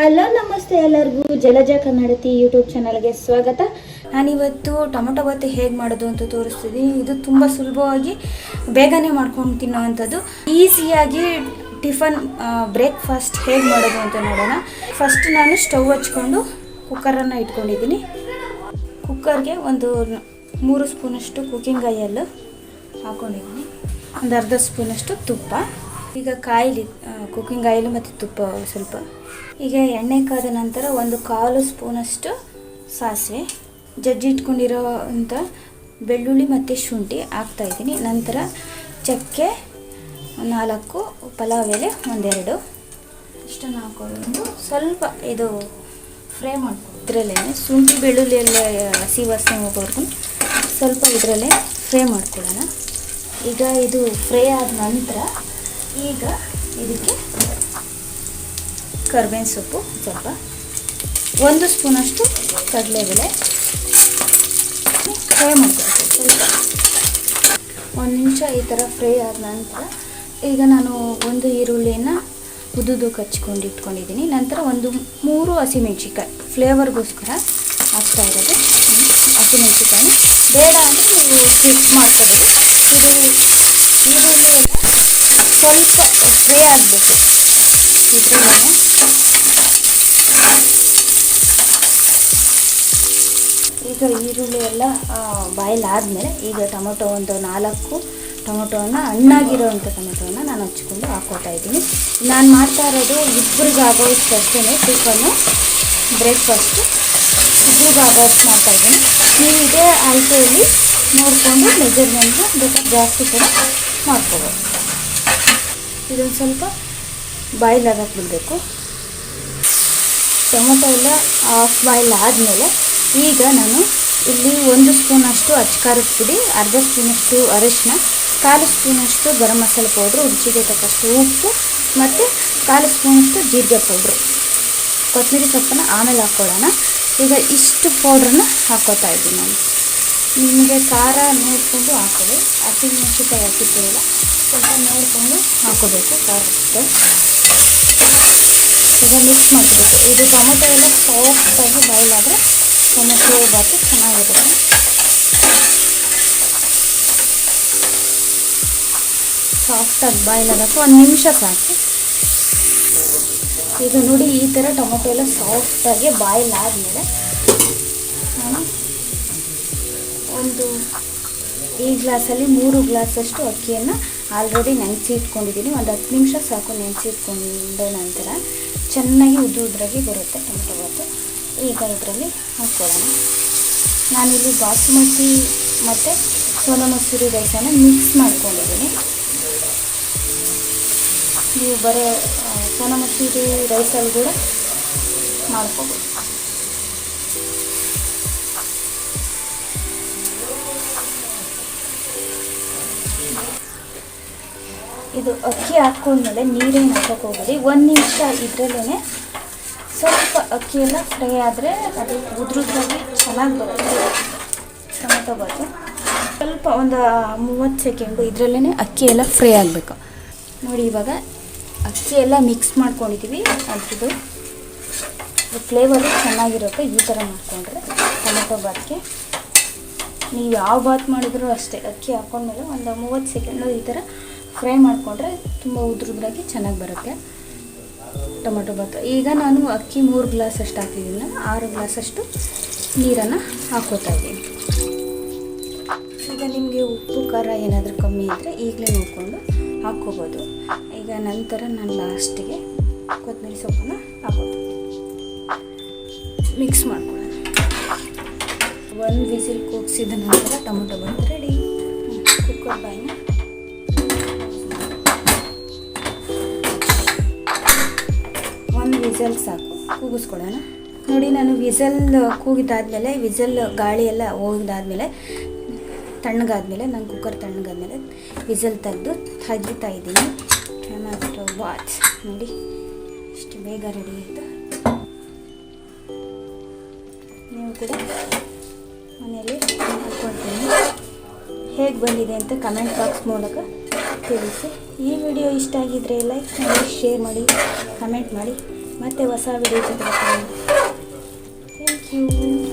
Hello, ನಮಸ್ತೆ ಎಲ್ಲರಿಗೂ. ಜಲಜ ಕನ್ನಡತಿ YouTube ಚಾನಲ್ಗೆ ಸ್ವಾಗತ. ನಾನಿವತ್ತು ಟೊಮೊಟೊ ಬಾತ್ ಹೇಗೆ ಮಾಡೋದು ಅಂತ ತೋರಿಸ್ತಿದ್ದೀನಿ ಇದು ತುಂಬ ಸುಲಭವಾಗಿ ಬೇಗನೆ ಮಾಡ್ಕೊಂಡು ತಿನ್ನೋವಂಥದ್ದು. ಈಸಿಯಾಗಿ ಟಿಫನ್ ಬ್ರೇಕ್ಫಾಸ್ಟ್ ಹೇಗೆ ಮಾಡೋದು ಅಂತ ನೋಡೋಣ. ಫಸ್ಟ್ ನಾನು ಸ್ಟವ್ ಹಚ್ಕೊಂಡು ಕುಕ್ಕರನ್ನು ಇಟ್ಕೊಂಡಿದ್ದೀನಿ. ಕುಕ್ಕರ್ಗೆ ಒಂದು ಮೂರು ಸ್ಪೂನಷ್ಟು ಕುಕ್ಕಿಂಗ್ ಆಯಲ್ ಹಾಕೊಂಡಿದ್ದೀನಿ. ಒಂದು ಅರ್ಧ ಸ್ಪೂನಷ್ಟು ತುಪ್ಪ. ಈಗ ಕಾಯಿಲಿ ಕುಕ್ಕಿಂಗ್ ಆಯಿಲ್ ಮತ್ತು ತುಪ್ಪ ಸ್ವಲ್ಪ. ಈಗ ಎಣ್ಣೆ ಕಾದ ನಂತರ ಒಂದು ಕಾಲು ಸ್ಪೂನಷ್ಟು ಸಾಸಿವೆ. ಜಜ್ಜಿ ಇಟ್ಕೊಂಡಿರೋ ಅಂಥ ಬೆಳ್ಳುಳ್ಳಿ ಮತ್ತು ಶುಂಠಿ ಹಾಕ್ತಾಯಿದ್ದೀನಿ ನಂತರ ಚಕ್ಕೆ ನಾಲ್ಕು, ಪಲಾವ್ ಎಲೆ ಒಂದೆರಡು. ಇಷ್ಟನ್ನು ಹಾಕೊಂಡು ಸ್ವಲ್ಪ ಇದು ಫ್ರೈ ಮಾಡ್ಕೊಂಡು ಇದರಲ್ಲೇ ಶುಂಠಿ ಬೆಳ್ಳುಳ್ಳಿ ಎಲ್ಲ ಹಸಿ ವಾಸನೆ ಹೋಗೋವರೆಗೂ ಸ್ವಲ್ಪ ಇದರಲ್ಲೇ ಫ್ರೈ ಮಾಡ್ಕೊಳ್ಳೋಣ. ಈಗ ಇದು ಫ್ರೈ ಆದ ನಂತರ ಈಗ ಇದಕ್ಕೆ ಕರ್ಬೇವಿನ ಸೊಪ್ಪು ಸ್ವಲ್ಪ. ಒಂದು ಸ್ಪೂನಷ್ಟು ಕಡಲೆಬೇಳೆ. ಫ್ರೈ ಮಾಡ್ಕೊಳ್ತೀನಿ ಸ್ವಲ್ಪ. ಒಂದು ನಿಮಿಷ ಈ ಥರ ಫ್ರೈ ಆದ ನಂತರ ಈಗ ನಾನು ಒಂದು ಈರುಳ್ಳಿನ ಉದುದು ಕಚ್ಕೊಂಡು ಇಟ್ಕೊಂಡಿದ್ದೀನಿ. ನಂತರ ಒಂದು ಮೂರು ಹಸಿಮೆಣ್ಸಿಕಾಯಿ ಫ್ಲೇವರ್ಗೋಸ್ಕರ ಹಾಕ್ತಾ ಇರೋದು. ಹಸಿಮೆಣ್ಸಿಕಾಯಿ ಬೇಡ ಅಂದರೆ ನೀವು ಸ್ಕಿಪ್ ಮಾಡ್ಕೊಳ್ಳಿ. ಇದು ಈರುಳ್ಳಿ ಎಲ್ಲ ಸ್ವಲ್ಪ ಫ್ರೈ ಆಗಬೇಕು ಇದರಲ್ಲೇ ಈಗ ಈರುಳ್ಳಿ ಎಲ್ಲ ಬಾಯ್ಲ್ ಆದಮೇಲೆ ಈಗ ಟೊಮೊಟೊ ಒಂದು ನಾಲ್ಕು ಟೊಮೊಟೊವನ್ನು ಹಣ್ಣಾಗಿರೋವಂಥ ಟೊಮೊಟೊವನ್ನು ನಾನು ಹಚ್ಕೊಂಡು ಹಾಕೋತಾ ಇದ್ದೀನಿ. ನಾನು ಮಾಡ್ತಾ ಇರೋದು ಇಬ್ಬರಿಗೆ ಆಗೋಷ್ಟು ಅಷ್ಟೇ ಟಿಫನ್ನು ಬ್ರೇಕ್ಫಾಸ್ಟು ಇಬ್ಬರಿಗೆ ಆಗೋಷ್ಟು ಮಾಡ್ತಾ ಇದ್ದೀನಿ. ನೀವು ಇದೇ ಅಳತೆಯಲ್ಲಿ ನೋಡಿಕೊಂಡು ಮೆಜರ್ಮೆಂಟ್ನ ಬೇಕಾದ್ರೆ ಜಾಸ್ತಿ ಕೂಡ ಮಾಡ್ಕೋಬೋದು. ಇದೊಂದು ಸ್ವಲ್ಪ? ಬಾಯ್ಲ್ ಆಗಕ್ಕೆ ಬಿಡಬೇಕು ಟೊಮೊಟೊ ಎಲ್ಲ ಹಾಫ್ ಬಾಯ್ಲ್ ಆದಮೇಲೆ ಈಗ ನಾನು ಇಲ್ಲಿ ಒಂದು ಸ್ಪೂನಷ್ಟು ಅಚ್ಚಕಾರದ ಪುಡಿ, ಅರ್ಧ ಸ್ಪೂನಷ್ಟು ಅರಿಶಿನ ಕಾಲು ಸ್ಪೂನಷ್ಟು ಗರಂ ಮಸಾಲೆ ಪೌಡ್ರು, ರುಚಿಗೆ ತಕ್ಕಷ್ಟು ಉಪ್ಪು ಮತ್ತು ಕಾಲು ಸ್ಪೂನಷ್ಟು ಜೀರಿಗೆ ಪೌಡ್ರು. ಕೊತ್ತಂಬರಿ ಸೊಪ್ಪನ್ನು ಆಮೇಲೆ ಹಾಕ್ಕೊಳ್ಳೋಣ ಈಗ ಇಷ್ಟು ಪೌಡ್ರನ್ನ ಹಾಕ್ಕೋತಾ ಇದ್ದೀನಿ ನಾನು. ನಿಮಗೆ ಖಾರ ನೋಡಿಕೊಂಡು ಹಾಕೊಳ್ಳಿ. ಹಸಿಮೆಣಸಿನ್ಕಾಯಿ ಹಾಕಿರ್ತೀವಲ್ಲ ಸ್ವಲ್ಪ ನೋಡಿಕೊಂಡು ಹಾಕೋಬೇಕು ಸ್ವಲ್ಪ ಈಗ ಮಿಕ್ಸ್ ಮಾಡ್ಕೋಬೇಕು. ಇದು ಟೊಮೆಟೊ ಎಲ್ಲ ಸಾಫ್ಟಾಗಿ ಬಾಯ್ಲ್ ಆದರೆ ಟೊಮೊಟೊ ಬಾತು ಚೆನ್ನಾಗಿರುತ್ತೆ. ಸಾಫ್ಟಾಗಿ ಬಾಯ್ಲ್ ಆಗೋಕ್ಕೆ ಒಂದು ನಿಮಿಷ ಸಾಕು. ಈಗ ನೋಡಿ ಈ ಥರ ಟೊಮೆಟೊ ಎಲ್ಲ ಸಾಫ್ಟಾಗಿ ಬಾಯ್ಲ್ ಆದಮೇಲೆ ಒಂದು ಈ ಗ್ಲಾಸಲ್ಲಿ ಮೂರು ಗ್ಲಾಸಷ್ಟು ಅಕ್ಕಿಯನ್ನು ಆಲ್ರೆಡಿ ನೆನೆಸಿ ಇಟ್ಕೊಂಡಿದ್ದೀನಿ. ಒಂದು ಹತ್ತು ನಿಮಿಷ ಸಾಕು ನೆನೆಸಿ ಇಟ್ಕೊಂಡ ನಂತರ ಚೆನ್ನಾಗಿ ಉದ್ದು ಉದ್ರಾಗಿ ಬರುತ್ತೆ ಟೊಮೆಟೊ ಬಾತು ಈಗ ಇದರಲ್ಲಿ ಹಾಕ್ಕೊಳ್ಳೋಣ. ನಾನಿಲ್ಲಿ ಬಾಸುಮತಿ ಮತ್ತು ಸೋನಾ ಮಸೂರಿ ರೈಸನ್ನು ಮಿಕ್ಸ್ ಮಾಡ್ಕೊಂಡಿದ್ದೀನಿ. ನೀವು ಬರೋ ಸೋನ ಮಸೂರಿ ರೈಸಲ್ಲಿ ಕೂಡ ಮಾಡ್ಕೋಬೋದು. ಇದು ಅಕ್ಕಿ ಹಾಕ್ಕೊಂಡ್ಮೇಲೆ ನೀರೇನು ಹಾಕೋಕೆ ಹೋಗ್ಬೇಡಿ. ಒಂದು ನಿಮಿಷ ಇದರಲ್ಲೇ ಸ್ವಲ್ಪ ಅಕ್ಕಿ ಎಲ್ಲ ಫ್ರೈ ಆದರೆ ಅದು ಉದ್ರುದ್ರಾಗಿ ಚೆನ್ನಾಗಿ ಬರುತ್ತೆ. ಟೊಮೆಟೊ ಬಾತು. ಸ್ವಲ್ಪ ಒಂದು ಮೂವತ್ತು ಸೆಕೆಂಡು ಇದರಲ್ಲೇ ಅಕ್ಕಿ ಎಲ್ಲ ಫ್ರೈ ಆಗಬೇಕು. ನೋಡಿ ಇವಾಗ ಅಕ್ಕಿ ಎಲ್ಲ ಮಿಕ್ಸ್ ಮಾಡ್ಕೊಂಡಿದ್ದೀವಿ ಅದ್ರದ್ದು ಫ್ಲೇವರು ಚೆನ್ನಾಗಿರುತ್ತೆ. ಈ ಥರ ಮಾಡಿಕೊಂಡ್ರೆ ಟೊಮೆಟೊ ಬಾತ್ಗೆ. ನೀವು ಯಾವ ಬಾತ್ ಮಾಡಿದ್ರೂ ಅಷ್ಟೇ, ಅಕ್ಕಿ ಹಾಕೊಂಡ್ಮೇಲೆ ಒಂದು ಮೂವತ್ತು ಸೆಕೆಂಡು ಈ ಥರ ಫ್ರೈ ಮಾಡಿಕೊಂಡ್ರೆ ತುಂಬ ಉದ್ರುದ್ರಾಗಿ ಚೆನ್ನಾಗಿ ಬರುತ್ತೆ. ಟೊಮೆಟೊ ಬಾತು. ಈಗ ನಾನು ಅಕ್ಕಿ ಮೂರು ಗ್ಲಾಸ್ ಅಷ್ಟು ಹಾಕಿದ್ದೀನಿ. ಆರು ಗ್ಲಾಸಷ್ಟು ನೀರನ್ನು ಹಾಕೋತಾ ಇದ್ದೀನಿ. ಈಗ ನಿಮಗೆ ಉಪ್ಪು, ಖಾರ ಏನಾದರೂ ಕಮ್ಮಿ ಇದ್ದರೆ ಈಗಲೇ ನೋಡಿಕೊಂಡು ಹಾಕ್ಕೋಬೋದು. ಈಗ ನಂತರ ನಾನು ಲಾಸ್ಟಿಗೆ ಕೊತ್ತಂಬರಿ ಸೊಪ್ಪನ್ನು ಹಾಕೋದು. ಮಿಕ್ಸ್ ಮಾಡ್ಕೊಳ್ಳೋಣ. ಒಂದು ವಿಸಿಲ್ ಕೂಗಿಸಿದ ನಂತರ ಟೊಮೊಟೊ ಬಂದು ರೆಡಿ. ಕುಕ್ಕರ್ ಬಾಯಿನ ವಿಸಲ್ ಸಾಕು. ಕೂಗಿಸ್ಕೊಳ್ಳೋಣ ನೋಡಿ, ನಾನು ವಿಸಲ್ ಕೂಗಿದಾದ್ಮೇಲೆ ವಿಸಲ್, ಗಾಳಿ ಎಲ್ಲ ಹೋಗಿದಾದ್ಮೇಲೆ ತಣ್ಣಗಾದ್ಮೇಲೆ ನಾನು ಕುಕ್ಕರ್ ತಣ್ಣಗಾದ್ಮೇಲೆ ವಿಸಲ್ ತೆಗೆದು ತಗಿತಾ ಇದ್ದೀನಿ. ಟೊಮ್ಯಾಟೊ ಬಾತ್ ನೋಡಿ. ಇಷ್ಟು ಬೇಗ ರೆಡಿ ಆಯಿತು? ನೀವು ಕೂಡ ಮನೆಯಲ್ಲಿ ಹಾಕ್ಕೊಳ್ತೀನಿ. ಹೇಗೆ ಬಂದಿದೆ ಅಂತ ಕಮೆಂಟ್ ಬಾಕ್ಸ್ ಮೂಲಕ ತಿಳಿಸಿ. ಈ ವಿಡಿಯೋ ಇಷ್ಟ ಆಗಿದ್ರೆ ಲೈಕ್ ಮಾಡಿ ಶೇರ್ ಮಾಡಿ ಕಮೆಂಟ್ ಮಾಡಿ. 待ってわさび入れてください Thank you.